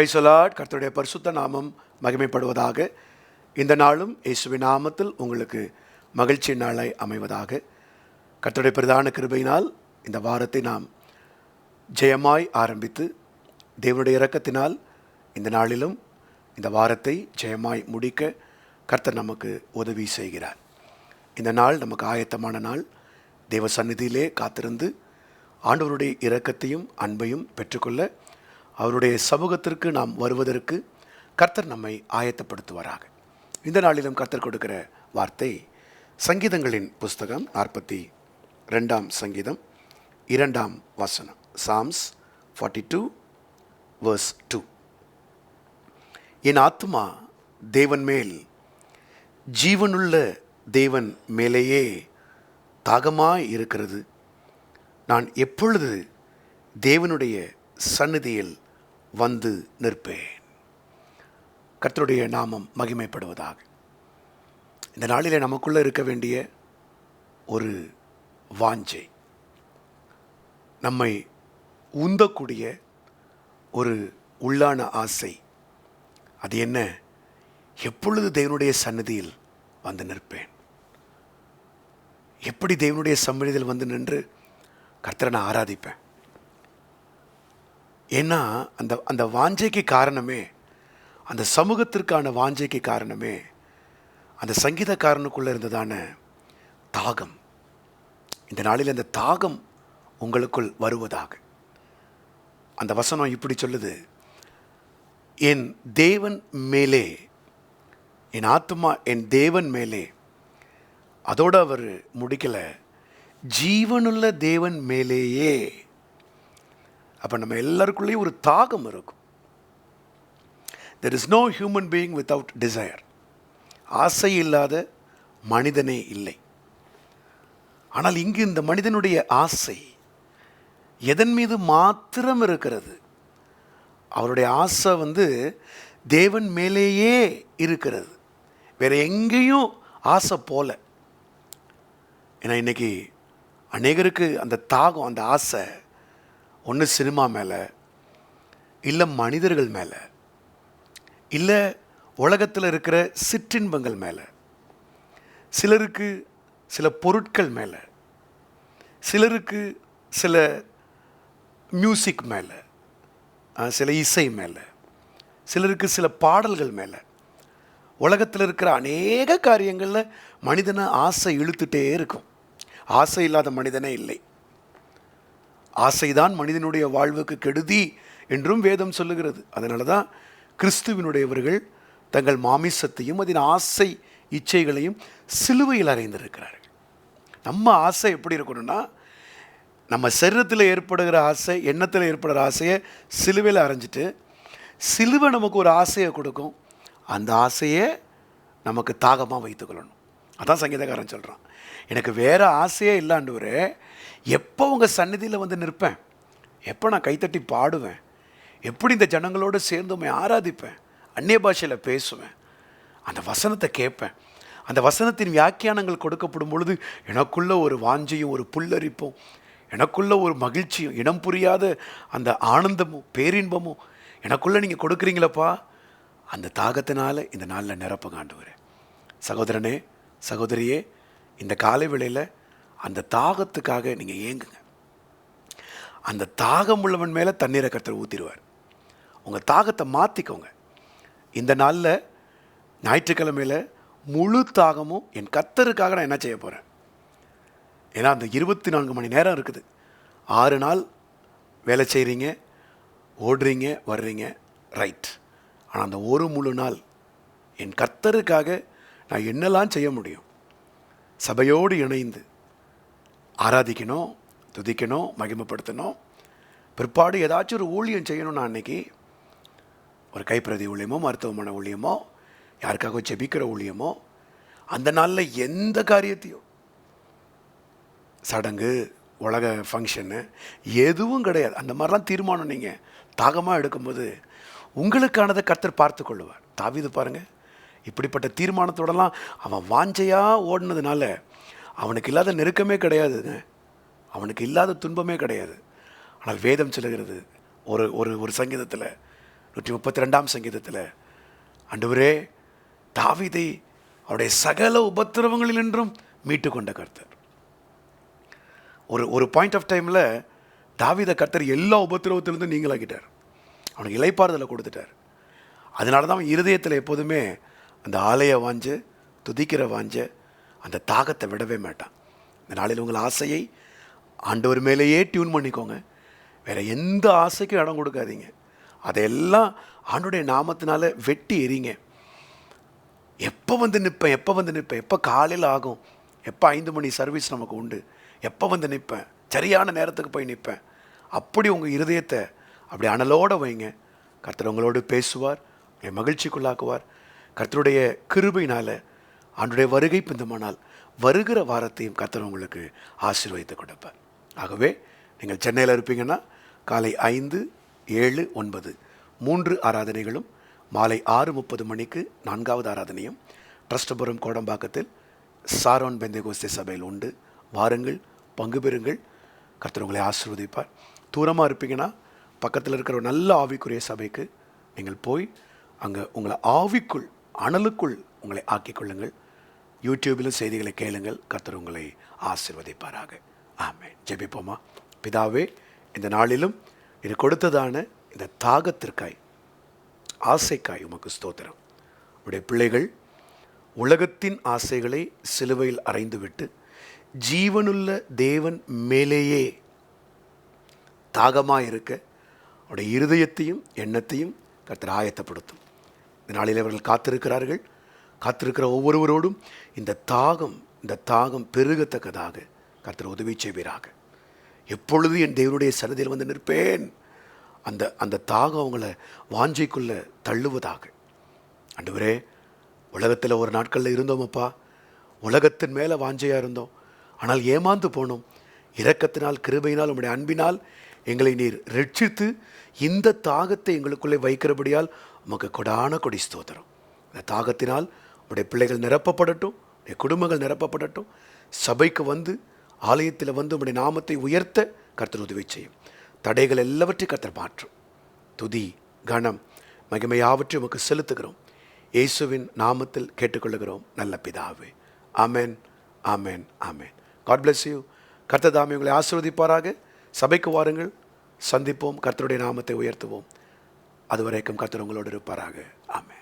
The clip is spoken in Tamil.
பிரைசலாட் கர்த்தருடைய பரிசுத்த நாமம் மகிமைப்படுவதாக. இந்த நாளும் இயேசுவின் நாமத்தில் உங்களுக்கு மகிழ்ச்சி நாளாய் அமைவதாக. கர்த்தருடைய பிரதான கிருபையினால் இந்த வாரத்தை நாம் ஜெயமாய் ஆரம்பித்து தேவனுடைய இறக்கத்தினால் இந்த நாளிலும் இந்த வாரத்தை ஜெயமாய் முடிக்க கர்த்தர் நமக்கு உதவி செய்கிறார். இந்த நாள் நமக்கு ஆயத்தமான நாள். தேவ சந்நிதியிலே காத்திருந்து ஆண்டவருடைய இரக்கத்தையும் அன்பையும் பெற்றுக்கொள்ள அவருடைய சமூகத்திற்கு நாம் வருவதற்கு கர்த்தர் நம்மை ஆயத்தப்படுத்துவாராக. இந்த நாளிலும் கர்த்தர் கொடுக்கிற வார்த்தை சங்கீதங்களின் புஸ்தகம் நாற்பத்தி ரெண்டாம் சங்கீதம் இரண்டாம் வசனம். Psalms forty two verse two என் ஆத்மா தேவன் மேல் ஜீவனுள்ள தேவன் மேலேயே தாகமாக இருக்கிறது. நான் எப்பொழுது தேவனுடைய சந்நிதியில் வந்து நிற்பேன். கர்த்தருடைய நாமம் மகிமைப்படுவதாக. இந்த நாளில் நமக்குள்ளே இருக்க வேண்டிய ஒரு வாஞ்சை. நம்மை உந்தக்கூடிய ஒரு உள்ளான ஆசை. அது என்ன? எப்பொழுது தேவனுடைய சன்னதியில் வந்து நிற்பேன்? எப்படி தேவனுடைய சம்மதியில் வந்து நின்று கர்த்தரை நான் ஆராதிப்பேன்? ஏன்னா அந்த அந்த வாஞ்சைக்கு காரணமே அந்த சமூகத்திற்கான வாஞ்சைக்கு காரணமே அந்த சங்கீதக்காரனுக்குள்ளே இருந்ததான தாகம். இந்த நாளில் அந்த தாகம் உங்களுக்குள் வருவதாக. அந்த வசனம் இப்படி சொல்லுது. என் தேவன் மேலே என் ஆத்மா என் தேவன் மேலே. அதோடு அவர் முடிக்கலை. ஜீவனுள்ள தேவன் மேலேயே. அப்போ நம்ம எல்லாருக்குள்ளேயும் ஒரு தாகம் இருக்கும். There is no human being without desire ஆசை இல்லாத மனிதனே இல்லை. ஆனால் இங்கு இந்த மனிதனுடைய ஆசை எதன் மீது மாத்திரம் இருக்கிறது? அவருடைய ஆசை வந்து தேவன் மேலேயே இருக்கிறது. வேற எங்கேயும் ஆசை போல. ஏன்னா இன்னைக்கு அநேகருக்கு அந்த தாகம் அந்த ஆசை ஒன்று சினிமா மேலே இல்லை மனிதர்கள் மேலே இல்லை உலகத்தில் இருக்கிற சிற்றின்பங்கள் மேலே சிலருக்கு சில பொருட்கள் மேலே சிலருக்கு சில மியூசிக் மேலே சில இசை மேலே சிலருக்கு சில பாடல்கள் மேலே உலகத்தில் இருக்கிற அநேக காரியங்களில் மனிதனை ஆசை இழுத்துட்டே இருக்கும். ஆசை இல்லாத மனிதனே இல்லை. ஆசைதான் மனிதனுடைய வாழ்வுக்கு கெடுதி என்றும் வேதம் சொல்லுகிறது. அதனால தான் கிறிஸ்துவினுடையவர்கள் தங்கள் மாமிசத்தையும் அதன் ஆசை இச்சைகளையும் சிலுவையில் அறைந்திருக்கிறார்கள். நம்ம ஆசை எப்படி இருக்கணும்னா நம்ம சரீரத்தில் ஏற்படுகிற ஆசை எண்ணத்தில் ஏற்படுகிற ஆசையை சிலுவையில் அரைஞ்சிட்டு சிலுவை நமக்கு ஒரு ஆசையை கொடுக்கும். அந்த ஆசையை நமக்கு தாகமாக வைத்துக்கொள்ளணும் அதான் சங்கீதக்காரன் சொல்கிறான் எனக்கு வேறு ஆசையே இல்லாண்டவர் எப்போ உங்கள் சந்நிதியில் வந்து நிற்பேன்? எப்போ நான் கைத்தட்டி பாடுவேன்? எப்படி இந்த ஜனங்களோடு சேர்ந்து உண்மை ஆராதிப்பேன்? அந்நிய பாஷையில் பேசுவேன். அந்த வசனத்தை கேட்பேன். அந்த வசனத்தின் வியாக்கியானங்கள் கொடுக்கப்படும் பொழுது எனக்குள்ள ஒரு வாஞ்சையும் ஒரு புல்லரிப்பும் எனக்குள்ள ஒரு மகிழ்ச்சியும் இனம் புரியாத அந்த ஆனந்தமும் பேரின்பமும் எனக்குள்ளே நீங்கள் கொடுக்குறீங்களப்பா? அந்த தாகத்தினால இந்த நாளில் நிரப்ப ஆண்டவரே. சகோதரனே சகோதரியே இந்த காலை வேளையில் அந்த தாகத்துக்காக நீங்கள் ஏங்குங்க. அந்த தாகம் உள்ளவன் மேலே தண்ணீரை கர்த்தர் ஊற்றிடுவார் உங்கள் தாகத்தை மாற்றிக்கோங்க இந்த நாளில் ஞாயிற்றுக்கிழமையில் முழு தாகமும் என் கத்தருக்காக நான் என்ன செய்ய போகிறேன் ஏன்னா அந்த இருபத்தி நான்கு மணி நேரம் இருக்குது. ஆறு நாள் வேலை செய்கிறீங்க ஓடுறீங்க வர்றீங்க ரைட் ஆனால் அந்த ஒரு முழு நாள் என் கர்த்தருக்காக நான் என்னெல்லாம் செய்ய முடியும்? சபையோடு இணைந்து ஆராதிக்கணும் துதிக்கணும் மகிமைப்படுத்தணும். பிற்பாடு ஏதாச்சும் ஒரு ஊழியம் செய்யணும்னா நான் அன்னைக்கு ஒரு கைப்பிரதி ஊழியமோ மருத்துவமனை ஊழியமோ யாருக்காக ஜெபிக்கிற ஊழியமோ அந்த நாளில் எந்த காரியத்தையும். சடங்கு உலக ஃபங்க்ஷனு எதுவும் கிடையாது. அந்த மாதிரிலாம் தீர்மானம் நீங்கள் தாகமாக எடுக்கும்போது உங்களுக்கானதை கர்த்தர் பார்த்து கொள்ளுவார். தாவிது பாருங்கள் இப்படிப்பட்ட தீர்மானத்தோடலாம் அவன் வாஞ்சையாக ஓடினதுனால அவனுக்கு இல்லாத நெருக்கமே கிடையாதுங்க அவனுக்கு இல்லாத துன்பமே கிடையாது. ஆனால் வேதம் சொல்லுகிறது ஒரு ஒரு ஒரு சங்கீதத்தில் நூற்றி முப்பத்தி ரெண்டாம் சங்கீதத்தில் அண்டுவரே தாவிதை அவருடைய சகல உபத்திரவங்களினின்றும் மீட்டு கொண்ட கர்த்தர். ஒரு ஒரு பாயிண்ட் ஆஃப் டைமில் தாவித கர்த்தர் எல்லா உபத்திரவத்திலிருந்தும் நீங்களாக்கிட்டார் அவனுக்கு இலைப்பாறுதலை கொடுத்துட்டார். அதனால தான் அவன் இருதயத்தில் எப்போதுமே அந்த ஆலய வாஞ்ச துதிக்கிற வாஞ்ச அந்த தாகத்தை விடவே மாட்டான். இந்த நாளில் உங்கள் ஆசையை ஆண்டவர் மேலேயே டியூன் பண்ணிக்கோங்க. வேறு எந்த ஆசைக்கும் இடம் கொடுக்காதீங்க. அதையெல்லாம் ஆண்டுடைய நாமத்தினால வெட்டி எறிங்க. எப்போ வந்து நிற்பேன் எப்போ வந்து நிற்பேன் எப்போ காலையில் ஆகும் எப்போ ஐந்து மணி சர்வீஸ் நமக்கு உண்டு எப்போ வந்து நிற்பேன் சரியான நேரத்துக்கு போய் நிற்பேன். அப்படி உங்கள் இருதயத்தை அப்படி அனலோட வைங்க. கர்த்தர் உங்களோடு பேசுவார் மகிழ்ச்சிக்குள்ளாக்குவார். கர்த்தருடைய கிருபையினால் ஆண்டுடைய வருகை பிந்தமானால் வருகிற வாரத்தையும் கர்த்தர் உங்களுக்கு ஆசீர்வதித்து கொடுப்பார். ஆகவே நீங்கள் சென்னையில் இருப்பீங்கன்னா காலை ஐந்து ஏழு ஒன்பது மூன்று ஆராதனைகளும் மாலை ஆறு முப்பது மணிக்கு நான்காவது ஆராதனையும் ட்ரஸ்டபுரம் கோடம்பாக்கத்தில் சாரோன் பெந்தேகோஸ்தே சபையில் உண்டு. வாருங்கள் பங்கு பெறுங்கள் கர்த்தர் உங்களை ஆசீர்வதிப்பார். தூரமாக இருப்பீங்கன்னா பக்கத்தில் இருக்கிற ஒரு நல்ல ஆவிக்குரிய சபைக்கு நீங்கள் போய் அங்கே உங்களை ஆவிக்குள் அனலுக்குள் உங்களை ஆக்கிக் கொள்ளுங்கள் யூடியூபிலும் செய்திகளை கேளுங்கள். கர்த்தர் உங்களை ஆசீர்வதிப்பாராக. ஆமே ஜெபிப்போமா? பிதாவே இந்த நாளிலும் இது கொடுத்ததான இந்த தாகத்திற்காய் ஆசைக்காய் உமக்கு ஸ்தோத்திரம். உடைய பிள்ளைகள் உலகத்தின் ஆசைகளை சிலுவையில் அறைந்துவிட்டு ஜீவனுள்ள தேவன் மேலேயே தாகமாக இருக்க அவருடைய இருதயத்தையும் எண்ணத்தையும் கர்த்தர் ஆயத்தப்படுத்தும். இந்த நாளில் அவர்கள் காத்திருக்கிறார்கள். காத்திருக்கிற ஒவ்வொருவரோடும் இந்த தாகம் இந்த தாகம் பெருகத்தக்கதாக கர்த்தர் உதவி செய்வீராக. எப்பொழுது என் தேவனுடைய சன்னதியில் வந்து நிற்பேன்? அந்த அந்த தாகம் அவங்கள வாஞ்சைக்குள்ள தள்ளுவதாக. அண்டுவரே உலகத்தில் ஒரு நாட்களில் இருந்தோமப்பா. உலகத்தின் மேலே வாஞ்சையாக இருந்தோம். ஆனால் ஏமாந்து போனோம். இரக்கத்தினால் கிருபையினால் உங்களுடைய அன்பினால் எங்களை நீர் ரட்சித்து இந்த தாகத்தை எங்களுக்குள்ளே வைக்கிறபடியால் உமக்கு கொடான கொடி ஸ்தோத்திரம். இந்த தாகத்தினால் உடைய பிள்ளைகள் நிரப்பப்படட்டும் உடைய குடும்பங்கள் நிரப்பப்படட்டும். சபைக்கு வந்து ஆலயத்தில் வந்து உடைய நாமத்தை உயர்த்த கர்த்தர் உதவி செய்யும். தடைகள் எல்லாவற்றையும் கர்த்தர் மாற்றும். துதி கணம் மகிமையாவற்றை உமக்கு செலுத்துகிறோம். இயேசுவின் நாமத்தில் கேட்டுக்கொள்ளுகிறோம். நல்ல பிதாவே. Amen amen amen. God bless you கர்த்தர் உங்களை ஆசிர்வதிப்பாராக. சபைக்கு வாருங்கள் சந்திப்போம் கர்த்தருடைய நாமத்தை உயர்த்துவோம். அதுவரைக்கும் கர்த்தர் உங்களோடு இருப்பாராக. ஆமே